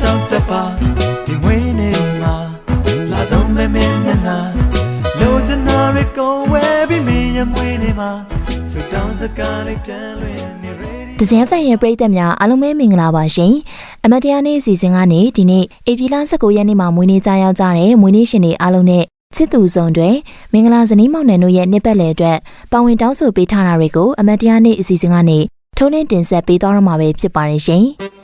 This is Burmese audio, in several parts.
ကြောင့်တပါဒီဝင်းနေမှာလာဆုံးမဲမဲမျက်နှာလိုချင်တာတွေကိုဝဲပြီးမင်းရဲ့မွေးနေမှာစတောင်းစကားလေးပြန်လွင်နေရဒဇင်ဖန်ရဲ့ပရိသတ်များအားလုံးပဲမင်္ဂလာပါရှင်။အမတရားနေ့အစီအစဉ်ကနေဒီနေ့ဧပြီလ19ရက်နေ့မှာမွေးနေ့ကြရောက်ကြတဲ့မွေးနေ့ရှင်တွေအားလုံးနဲ့ချစ်သူဆောင်တွေမင်္ဂလာဇနီးမောင်နှံတို့ရဲ့နှစ်ပတ်လည်အတွက်ပါဝင်တောင်းဆိုပေးထားတာတွေကိုအမတရားနေ့အစီအစဉ်ကနေထုံးနှင်းတင်ဆက်ပေးသွားတော့မှာပဲဖြစ်ပါတယ်ရှင်။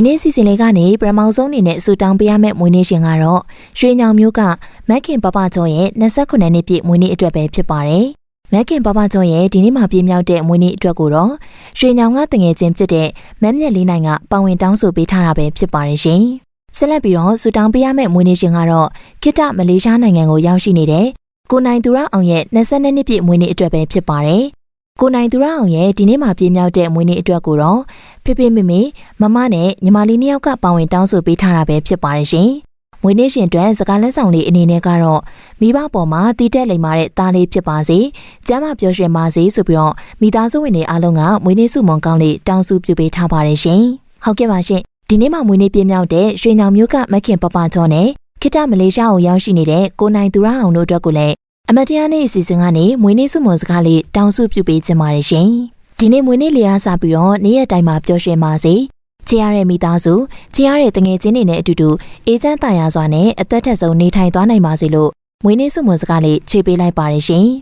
ဒီနေ့စီစဉ်လေးကနေပရမောင်ဆုံးအနေနဲ့အဆူတောင်းပေးရမယ့်မွေးနေ့ရှင်ကတော့ရွှေညောင်မျိုးကမက်ခင်ပပကျော်ရဲ့29နှစ်ပြည့်မွေးနေ့အတွက်ပဲဖြစ်ပါတယ်။မက်ခင်ပပကျော်ရဲ့ဒီနေ့မှာပြည့်မြောက်တဲ့မွေးနေ့အတွက်ကိုတော့ရွှေညောင်ကတငယ်ချင်းဖြစ်တဲ့မက်မြက်လေးနိုင်ကပါဝင်တောင်းဆိုပေးထားတာပဲဖြစ်ပါတယ်ရှင်။ဆက်လက်ပြီးတော့ဆူတောင်းပေးရမယ့်မွေးနေ့ရှင်ကတော့ခိတမလေးရှားနိုင်ငံကိုရောက်ရှိနေတဲ့ကိုနိုင်သူရအောင်ရဲ့22နှစ်ပြည့်မွေးနေ့အတွက်ပဲဖြစ်ပါတယ်။ ကိုနိုင်သူရအောင်ရဲ့ဒီနေ့မှာပြည့်မြောက်တဲ့မွေးနေ့အတွက်ကိုတော့ဖေဖေမေမေမမနဲ့ညီမလေးနှစ်ယောက်ကပါဝင်တောင်းဆိုပေးထားတာပဲဖြစ်ပါတယ်ရှင်။မွေးနေ့ရှင်အတွက်စကားလက်ဆောင်လေးအနေနဲ့ကတော့မိဘပေါ်မှာတီးတက်လိမ်မာတဲ့သားလေးဖြစ်ပါစေ။ကျမ်းမာပျော်ရွှင်ပါစေဆိုပြီးတော့မိသားစုဝင်တွေအားလုံးကမွေးနေ့စုမွန်ကောင်းလေးတောင်းစုပြုပေးထားပါတယ်ရှင်။ဟုတ်ကဲ့ပါရှင်။ဒီနေ့မှာမွေးနေ့ပြည့်မြောက်တဲ့ရွှေညောင်မျိုးကမခင်ပပချောနဲ့ခိတမလေးရှားကိုရောက်ရှိနေတဲ့ကိုနိုင်သူရအောင်တို့အတွက်ကိုလည်း အမတ်တရားနေ့အစီအစဉ်ကနေမွေးနေ့စုမွန်စကားလေးတောင်းစုပြုပေးခြင်းပါတယ်ရှင်။ဒီနေ့မွေးနေ့လေးအားစပြီးတော့နေ့ရက်တိုင်းမှာပျော်ရွှင်ပါစေ။ချီရတဲ့မိသားစုချီရတဲ့တငယ်ချင်းတွေနဲ့အတူတူအေးချမ်းသာယာစွာနဲ့အသက်ထက်ဆုံးနေထိုင်သွားနိုင်ပါစေလို့မွေးနေ့စုမွန်စကားလေးချွေပေးလိုက်ပါတယ်ရှင်။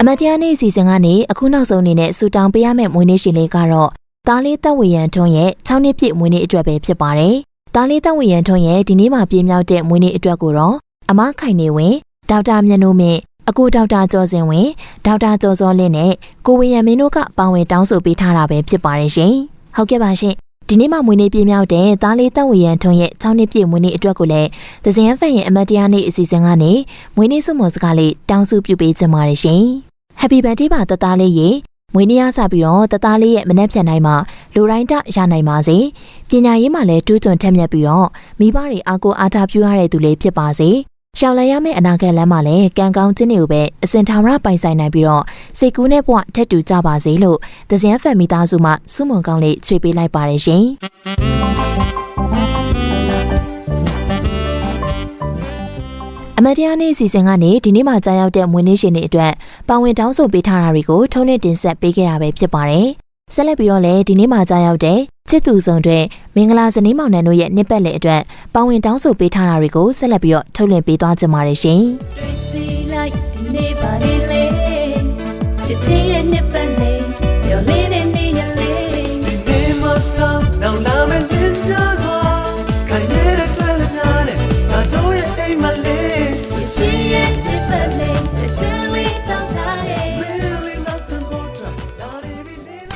အမတ်တရားနေ့အစီအစဉ်ကနေအခုနောက်ဆုံးအနေနဲ့စူတောင်းပေးရမယ့်မွေးနေ့ရှင်လေးကတော့ တားလေးတက်ဝေရန်ထွန်းရဲ့6နှစ်ပြည့်မွေးနေ့အတွက်ပဲဖြစ်ပါတယ်။တားလေးတက်ဝေရန်ထွန်းရဲ့ဒီနေ့မှာပြည့်မြောက်တဲ့မွေးနေ့အတွက်ကိုတော့အမခိုင်နေဝင်ဒေါက်တာမြတ်နိုးမြင့်အကူဒေါက်တာကျော်စင်ဝင်ဒေါက်တာကျော်စောလင်းနဲ့ကိုဝေယံမင်းတို့ကပါဝင်တောင်းဆိုပေးထားတာပဲဖြစ်ပါတယ်ရှင်။ဟုတ်ကဲ့ပါရှင်။ဒီနေ့မှမွေးနေ့ပြည့်မြောက်တဲ့သားလေးတက်ဝေယံထွန်းရဲ့6နှစ်ပြည့်မွေးနေ့အတွက်ကိုလည်းသဇင်ဖန်ရဲ့အမတ်တရားနေ့အစီအစဉ်ကနေမွေးနေ့စုမွန်စကားလေးတောင်းစုပြုပေးကြပါတယ်ရှင်။ Happy birthday ပါတသားလေးရေ မွေးနေ့ရစပြီးတော့တသားလေးရဲ့မနှက်ဖြန်တိုင်းမှာလူတိုင်းတရနိုင်ပါစေ။ပညာရေးမှာလည်းတူးကျွန်းထက်မြက်ပြီးတော့မိဘတွေအားကိုးအားထားပြုရတဲ့သူလေးဖြစ်ပါစေ။ရှောင်လည်ရမယ့်အနာဂတ်လမ်းမှာလည်းကံကောင်းခြင်းတွေကိုပဲအစင်ထာဝရပိုင်ဆိုင်နိုင်ပြီးတော့စိတ်ကူးနဲ့ဘဝထက်တူကြပါစေလို့သဇင်ဖန်မိသားစုမှစုမုံကောင်းလေးချွေပေးလိုက်ပါတယ်ရှင် အမတရားနေ့အစီအစဉ်ကနေဒီနေ့မှကြာရောက်တဲ့မွေးနေ့ရှင်တွေအတွက်ပါဝင်တောင်းဆိုပေးထားတာတွေကိုထုံးနဲ့တင်ဆက်ပေးခဲ့တာပဲဖြစ်ပါတယ်။ဆက်လက်ပြီးတော့လည်းဒီနေ့မှကြာရောက်တဲ့ချစ်သူဆောင်တွေမင်္ဂလာဇနီးမောင်နှံတို့ရဲ့နှစ်ပတ်လည်အတွက်ပါဝင်တောင်းဆိုပေးထားတာတွေကိုဆက်လက်ပြီးတော့ထုတ်လွှင့်ပေးသွားကြပါရရှင်။တွေ့စီလိုက်ဒီနေ့ပါလေလေချစ်ချင်းရဲ့နှစ်ပတ်လေးပျော်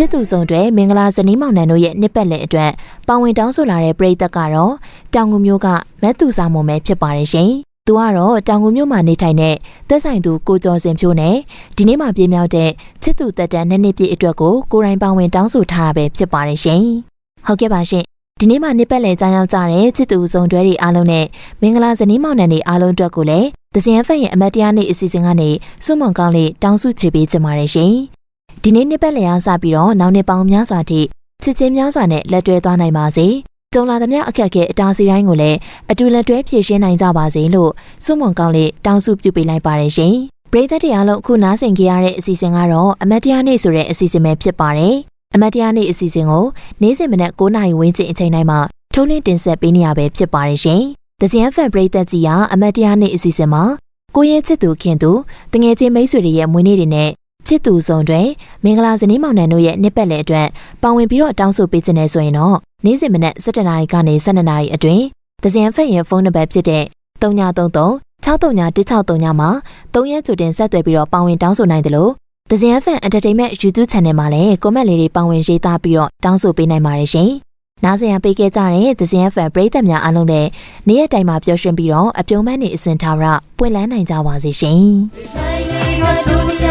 ချစ်သူဆောင်တွေမင်္ဂလာဇနီးမောင်နှံတို့ရဲ့နှစ်ပတ်လည်အတွက်ပါဝင်တောင်းဆိုလာတဲ့ပရိသတ်ကတော့တောင်ငူမျိုးကမက်သူစာမွန်ပဲဖြစ်ပါတယ်ရှင်။သူကတော့တောင်ငူမျိုးမှာနေထိုင်တဲ့သက်ဆိုင်သူကိုကျော်စင်ဖြိုးနဲ့ဒီနေ့မှပြည့်မြောက်တဲ့ချစ်သူတက်တန်းနှစ်နှစ်ပြည့်အတွက်ကိုကိုရိုင်းပါဝင်တောင်းဆိုထားတာပဲဖြစ်ပါတယ်ရှင်။ဟုတ်ကဲ့ပါရှင်။ဒီနေ့မှနှစ်ပတ်လည်ကြာရောက်ကြတဲ့ချစ်သူဆောင်တွေတွေအားလုံးနဲ့မင်္ဂလာဇနီးမောင်နှံတွေအားလုံးအတွက်ကိုလည်းသဇင်ဖက်ရဲ့အမတ်တရားနေ့အစီအစဉ်ကနေစုမွန်ကောင်းလေးတောင်းစုချွေပေးကြပါတယ်ရှင်။ ဒီနေ့နှစ်ပတ်လည်အားစပြီးတော့နောက်နှစ်ပေါင်းများစွာထိချစ်ချင်းများစွာနဲ့လက်တွဲသွားနိုင်ပါစေ။ကြုံလာသမျှအခက်အခဲအတားစီတိုင်းကိုလည်းအတူလက်တွဲဖြည့်ရှင်းနိုင်ကြပါစေလို့စုမွန်ကောင်းလေးတောင်းစုပြုပေးလိုက်ပါတယ်ရှင်။ပရိသတ်တရားလုံးအခုနားဆင်ကြရတဲ့အစီအစဉ်ကတော့အမတ်တရားနေ့ဆိုတဲ့အစီအစဉ်ပဲဖြစ်ပါတယ်။အမတ်တရားနေ့အစီအစဉ်ကိုနေ့စဉ်မနက်9:00နာရီဝန်းကျင်အချိန်တိုင်းမှာထုတ်လင်းတင်ဆက်ပေးနေရပဲဖြစ်ပါတယ်ရှင်။တကြံဖန်ပရိသတ်ကြီးကအမတ်တရားနေ့အစီအစဉ်မှာကိုရင်ချစ်သူခင်သူတငယ်ချင်းမိတ်ဆွေတွေရဲ့မွေးနေ့တွေနဲ့ ချစ်သူဆောင်တွေမင်္ဂလာဇနီးမောင်နှံတို့ရဲ့နှစ်ပတ်လည်အတွက်ပါဝင်ပြီးတော့တောင်းဆိုပေးခြင်းနဲ့ဆိုရင်တော့နေ့စဉ်မနက်7:00နာရီကနေ12:00နာရီအတွင်းသဇင်ဖက်ရဲ့ဖုန်းနံပါတ်ဖြစ်တဲ့3933 631639မှာ3ရက်ကြိုတင်ဆက်သွယ်ပြီးတော့ပါဝင်တောင်းဆိုနိုင်တယ်လို့သဇင်ဖက် Entertainment YouTube Channel မှာလည်း comment လေးတွေပါဝင်ရေးသားပြီးတော့တောင်းဆိုပေးနိုင်ပါတယ်ရှင်။နားဆင်ရပေးခဲ့ကြတဲ့သဇင်ဖက်ပရိသတ်များအားလုံးလည်းနေ့ရက်တိုင်းမှာပျော်ရွှင်ပြီးတော့အပြုံးမန်းနေအစဉ်ထားရပွင့်လန်းနိုင်ကြပါစေရှင်။ဆိုင်လေးကတို့